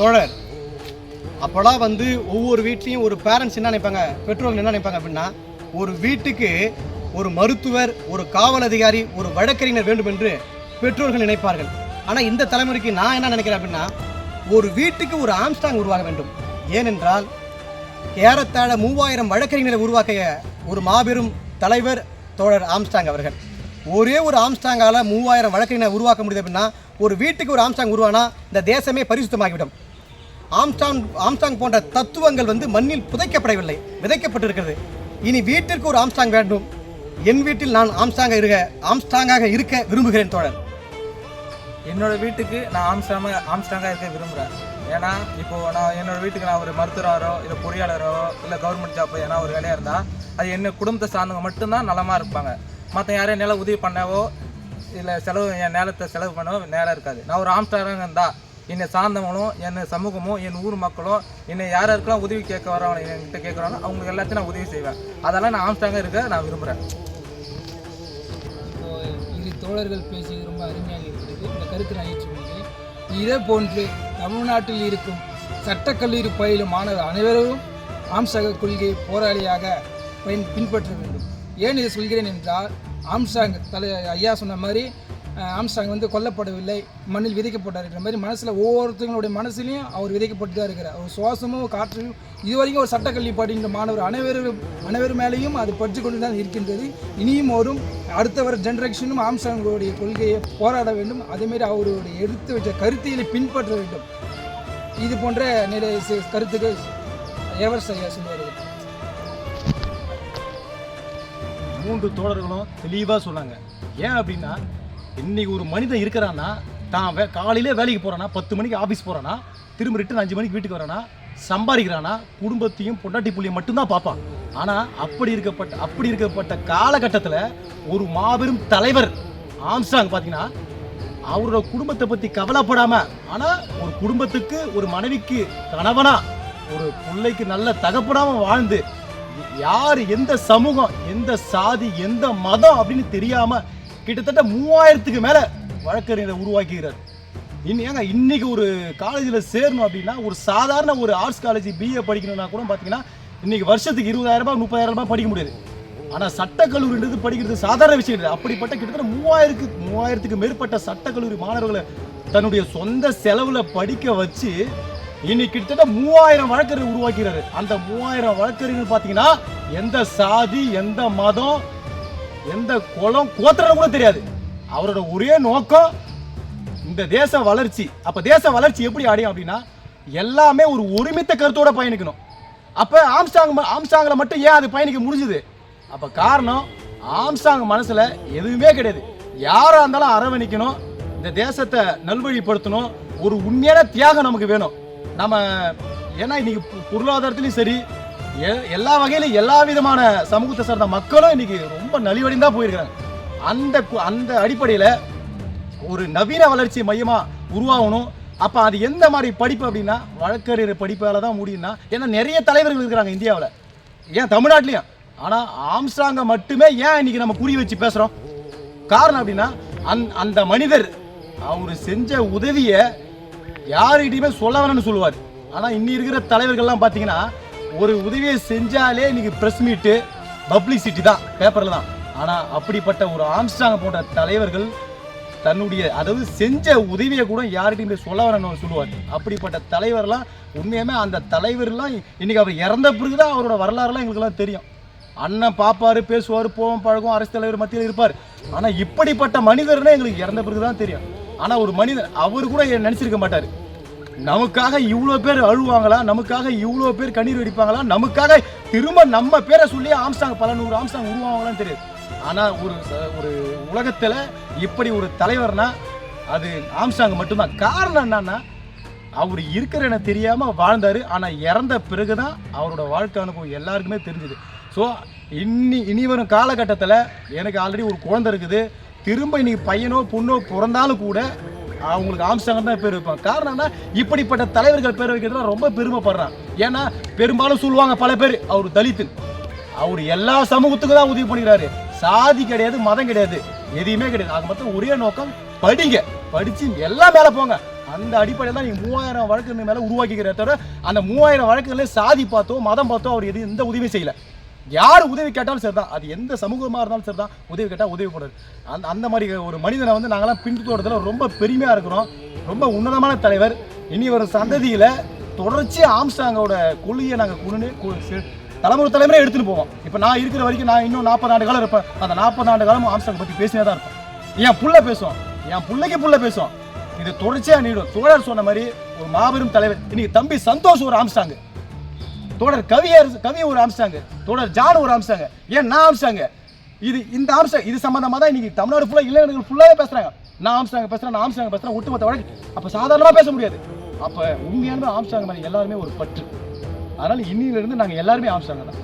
தோழர் அப்போலாம் வந்து ஒவ்வொரு வீட்லேயும் ஒரு பேரண்ட்ஸ் என்ன நினைப்பாங்க? பெற்றோர்கள் என்ன நினைப்பாங்க அப்படின்னா ஒரு வீட்டுக்கு ஒரு மருத்துவர் ஒரு காவல் அதிகாரி ஒரு வழக்கறிஞர் வேண்டும் என்று பெற்றோர்கள் நினைப்பார்கள். ஆனால் இந்த தலைமுறைக்கு நான் என்ன நினைக்கிறேன் அப்படின்னா ஒரு வீட்டுக்கு ஒரு ஆம்ஸ்டாங் உருவாக வேண்டும். ஏனென்றால் ஏறத்தாழ மூவாயிரம் வழக்கறிஞரை உருவாக்கிய ஒரு மாபெரும் தலைவர் தோழர் ஆம்ஸ்டாங் அவர்கள். ஒரே ஒரு ஆம்ஸ்டாங்கால மூவாயிரம் வழக்கறிஞரை உருவாக்க முடியுது அப்படின்னா ஒரு வீட்டுக்கு ஒரு ஆம்ஸ்டாங் உருவானா இந்த தேசமே பரிசுத்தமாகிவிடும். ஆம்ஸ்டாங் ஆம்ஸ்டாங் போன்ற தத்துவங்கள் வந்து மண்ணில் புதைக்கப்படவில்லை விதைக்கப்பட்டிருக்கிறது. இனி வீட்டிற்கு ஒரு ஆம்ஸ்டாங் வேண்டும். என் வீட்டில் நான் ஆம்ஸ்டாங்க இருக்க ஆம்ஸ்டாங்காக இருக்க விரும்புகிறேன் தோழர். என்னோட வீட்டுக்கு நான் ஆம்ஸ்டாங்க ஆம்ஸ்டாங்காக இருக்க விரும்புகிறேன் ஏன்னா இப்போ நான் என்னோட வீட்டுக்கு நான் ஒரு மருத்துவராரோ இல்லை பொறியாளரோ இல்லை கவர்மெண்ட் ஜாப் ஏன்னா ஒரு வேலையாக இருந்தால் அது என்ன குடும்பத்தை சார்ந்தவங்க மட்டும்தான் நலமாக இருப்பாங்க. மற்ற யாரையும் நில உதவி பண்ணவோ இல்லை செலவு என் நேரத்தை செலவு பண்ணவோ நேரம் இருக்காது. நான் ஒரு ஆம்ஸ்டாராக இருந்தால் என்னை சார்ந்தவங்களும் என் சமூகமும் என் ஊர் மக்களும் என்னை யார் யாருக்கெல்லாம் உதவி கேட்க வரவங்க என்கிட்ட கேட்குறாங்க அவங்களுக்கு எல்லாத்தையும் நான் உதவி செய்வேன். அதெல்லாம் நான் ஆம்ஸ்டாங்காக இருக்க நான் விரும்புகிறேன் இரு தோழர்கள் பேசியது ரொம்ப அருமையாக இருக்கிறது இந்த கருத்து நான் ஏற்றுக்கொள்கிறேன் இதே போன்று தமிழ்நாட்டில் இருக்கும் சட்டக்கல்லூரி பயிலும் மாணவர் அனைவரும் ஆம்சக கொள்கை போராளியாக பயன் பின்பற்ற வேண்டும். ஏன் இதை சொல்கிறேன் என்றால் ஆம்சாங் தலை ஐயா சொன்ன மாதிரி ஆம்ஸ்டாங் வந்து கொல்லப்படவில்லை மண்ணில் விதைக்கப்பட்டார் மாதிரி மனசில் ஒவ்வொருத்தங்களுடைய மனசுலையும் அவர் விதைக்கப்பட்டு தான் இருக்கிறார் அவர் சுவாசமும் காற்றையும் இதுவரைக்கும் ஒரு சட்டக்கல்வி படிக்கின்ற மாணவர் அனைவரும் அனைவரும் மேலேயும் அது படித்து கொண்டு தான் இருக்கின்றது. இனியும் வரும் அடுத்த வர ஜென்ரேஷனும் ஆம்ஸ்டாங்களுடைய கொள்கையை போராட வேண்டும். அதேமாரி அவருடைய எடுத்து வச்ச கருத்தியலை பின்பற்ற வேண்டும். இது போன்ற நிறைய கருத்துக்கள் எவர் சரியாக சொல்லுவார்கள் மூன்று தோழர்களும் தெளிவாக சொன்னாங்க. ஏன் அப்படின்னா இன்னைக்கு ஒரு மனிதன் இருக்கிறான்னா தான் வே காலையிலே வேலைக்கு போகிறானா பத்து மணிக்கு ஆஃபீஸ் போகிறானா திரும்ப ரிட்டன் அஞ்சு மணிக்கு வீட்டுக்கு வரானா சம்பாதிக்கிறானா குடும்பத்தையும் பொண்டாட்டி புள்ளியும் மட்டும்தான் பார்ப்பான். ஆனால் அப்படி இருக்கப்பட்ட அப்படி இருக்கப்பட்ட காலகட்டத்தில் ஒரு மாபெரும் தலைவர் ஆம்ஸ்டாங் பார்த்தீங்கன்னா அவரோட குடும்பத்தை பற்றி கவலைப்படாமல் ஆனால் ஒரு குடும்பத்துக்கு ஒரு மனைவிக்கு கணவனாக ஒரு பிள்ளைக்கு நல்ல தகப்படாமல் வாழ்ந்து யார் எந்த சமூகம் எந்த சாதி எந்த மதம் அப்படின்னு தெரியாமல் கிட்டத்தட்ட மூவாயிரத்துக்கு மேல வழக்கறிஞரை உருவாக்குகிறார். இன்னும் ஏங்க இன்னைக்கு ஒரு காலேஜில் சேரணும் அப்படின்னா ஒரு சாதாரண ஒரு ஆர்ட்ஸ் காலேஜ் பிஏ படிக்கணும்னா கூட பார்த்தீங்கன்னா இன்னைக்கு வருஷத்துக்கு இருபதாயிரம் ரூபாய் முப்பதாயிரம் ரூபாய் படிக்க முடியாது. ஆனால் சட்டக்கல்லூரின்றது படிக்கிறது சாதாரண விஷயம் கிடையாது. அப்படிப்பட்ட கிட்டத்தட்ட மூவாயிரத்துக்கு மூவாயிரத்துக்கு மேற்பட்ட சட்டக்கல்லூரி மாணவர்களை தன்னுடைய சொந்த செலவில் படிக்க வச்சு இன்னைக்கு கிட்டத்தட்ட மூவாயிரம் வழக்கறிஞர் உருவாக்கிறாரு அந்த மூவாயிரம் வழக்கறிஞர் பார்த்தீங்கன்னா எந்த சாதி எந்த மதம் எந்த குலம் கோத்திரம் கூட தெரியாது. அவரோட ஒரே நோக்கம் இந்த தேச வளர்ச்சி. அப்போ தேச வளர்ச்சி எப்படி அடையும் அப்படின்னா எல்லாமே ஒரு ஒருமித்த கருத்தோட பயணிக்கணும். அப்போ ஆம்சாங் ம- மட்டும் ஏன் அது பயணிக்க முடிஞ்சுது? அப்போ காரணம் ஆம்சாங் மனசில் எதுவுமே கிடையாது. யாராக இருந்தாலும் அரவணிக்கணும் இந்த தேசத்தை நல்வழிப்படுத்தணும் ஒரு உண்மையான தியாகம் நமக்கு வேணும். நம்ம ஏன்னா இன்னைக்கு பொருளாதாரத்துலேயும் சரி எல்லா வகையிலும் எல்லா விதமான சமூகத்தை சார்ந்த மக்களும் இன்னைக்கு ரொம்ப நலிவடைந்தா போயிருக்கிறாங்க. அந்த கு- அந்த அடிப்படையில் ஒரு நவீன வளர்ச்சி மையமாக உருவாகணும். அப்போ அது எந்த மாதிரி படிப்பு அப்படின்னா வழக்கறிஞர் படிப்பால் தான் முடியும்னா ஏன்னா நிறைய தலைவர்கள் இருக்கிறாங்க இந்தியாவில். ஏன் தமிழ்நாட்டிலையும்? ஆனால் ஆம்ஸ்டாங்கை மட்டுமே ஏன் இன்னைக்கு நம்ம குறி வச்சு பேசுகிறோம் காரணம் அப்படின்னா அந் அந்த மனிதர் அவர் செஞ்ச உதவியை யாருக்கிட்டையுமே சொல்ல வேணும்னு சொல்லுவார். ஆனால் இன்னி இருக்கிற தலைவர்கள்லாம் பார்த்தீங்கன்னா ஒரு உதவியை செஞ்சாலே இன்னைக்கு ப்ரெஸ் மீட்டு பப்ளிசிட்டி தான் பேப்பரில் தான். ஆனால் அப்படிப்பட்ட ஒரு ஆம்ஸ்டாங் போன்ற தலைவர்கள் தன்னுடைய அதாவது செஞ்ச உதவியை கூட யார்கிட்டையும் போய் சொல்ல வரணும்னு சொல்லுவார். அப்படிப்பட்ட தலைவர்லாம் உண்மையுமே அந்த தலைவர்லாம் இன்னைக்கு அவர் இறந்த பிறகு தான் அவரோட வரலாறுலாம் எங்களுக்குலாம் தெரியும். அண்ணன் பாப்பாரு பேசுவார் போவோம் பழகும் அரசு தலைவர் மத்தியில் இருப்பார். ஆனால் இப்படிப்பட்ட மனிதர்னே எங்களுக்கு இறந்த பிறகு தான் தெரியும். ஆனால் ஒரு மனிதர் அவர் கூட நினச்சிருக்க மாட்டார். நமக்காக இவ்வளோ பேர் அழுவாங்களா? நமக்காக இவ்வளோ பேர் கண்ணீர் வெடிப்பாங்களா? நமக்காக திரும்ப நம்ம பேரை சொல்லி ஆம்சாங் பல நூறு ஆம்சாங் உருவாங்களான்னு தெரியுது. ஆனால் ஒரு ச- ஒரு உலகத்தில் இப்படி ஒரு தலைவர்னா அது ஆம்சாங் மட்டும்தான். காரணம் என்னன்னா அவர் இருக்கிற தெரியாமல் வாழ்ந்தார். ஆனால் இறந்த பிறகு தான் அவரோட வாழ்க்கை அனுபவம் எல்லாருக்குமே தெரிஞ்சுது. ஸோ இன்னி இனி வரும் காலகட்டத்தில் எனக்கு ஆல்ரெடி ஒரு குழந்தை இருக்குது. திரும்ப இன்னைக்கு பையனோ பொண்ணோ பிறந்தாலும் கூட அவங்களுக்கு ஆம்ஸ்டாங் தான் பேர் வைப்பாங்க. காரணம் என்ன? இப்படிப்பட்ட தலைவர்கள் பேர் வைக்கிறதுல ரொம்ப பெருமைப்படுறான் ஏன்னா பெரும்பாலும் சொல்லுவாங்க பல பேர் அவர் தலித்து அவர் எல்லா சமூகத்துக்கும் தான் உதவி பண்ணிக்கிறாரு சாதி கிடையாது மதம் கிடையாது எதையுமே கிடையாது. அது மட்டும் ஒரே நோக்கம் படிங்க. படிச்சு எல்லாம் மேலே போங்க. அந்த அடிப்படையில் தான் நீங்கள் மூவாயிரம் வழக்கு மேலே உருவாக்கிக்கிற தவிர அந்த மூவாயிரம் வழக்குகளே சாதி பார்த்தோ மதம் பார்த்தோ அவர் எது எந்த உதவியும் செய்யலை. யார் உதவி கேட்டாலும் சரிதான். அது எந்த சமூகமாக இருந்தாலும் சரிதான். உதவி கேட்டால் உதவி பண்ணுறது அந்த அந்த மாதிரி ஒரு மனிதனை வந்து நாங்களாம் பின்தொடர்றதுல ரொம்ப பெருமையாக இருக்கிறோம். ரொம்ப உன்னதமான தலைவர். இனி ஒரு சந்ததியில் தொடர்ச்சி ஆம்ஸ்டாங்கோட கொள்கையை நாங்கள் கொண்டு தலைமுறை தலைமுறை எடுத்துகிட்டு போவோம். இப்போ நான் இருக்கிற வரைக்கும் நான் இன்னும் நாற்பது ஆண்டு காலம் இருப்பேன். அந்த நாற்பது ஆண்டு காலம் ஆம்ஸ்டாங் பற்றி பேசினே தான் இருப்பேன். என் புள்ள பேசுவோம் என் பிள்ளைக்கு புள்ள பேசுவோம் இது தொடர்ச்சியாக நீடும் தோழர் சொன்ன மாதிரி ஒரு மாபெரும் தலைவர். இன்னைக்கு தம்பி சந்தோஷ் ஒரு ஆம்ஸ்டாங்கு தொடர் கவியர் கவி ஒரு அம்சாங்க. தொடர் ஜான் ஒரு அம்சாங்க. ஏன் நான் அம்சாங்க? இது இந்த அம்சம் இது சம்பந்தமா தான் இன்னைக்கு தமிழ்நாடு ஃபுல்லாக இளைஞர்கள் ஃபுல்லாகவே பேசுறாங்க. நான் ஆம்சாங்க பேசுறேன் நான் ஆம்சாங்க பேசுறேன் ஒட்டுமொத்த வழக்கு. அப்போ சாதாரணமாக பேச முடியாது. அப்போ உண்மையான ஆம்சாங்க மேலே எல்லாருமே ஒரு பற்று. அதனால இன்னிலிருந்து நாங்கள் எல்லாருமே ஆம்சாங்க தான்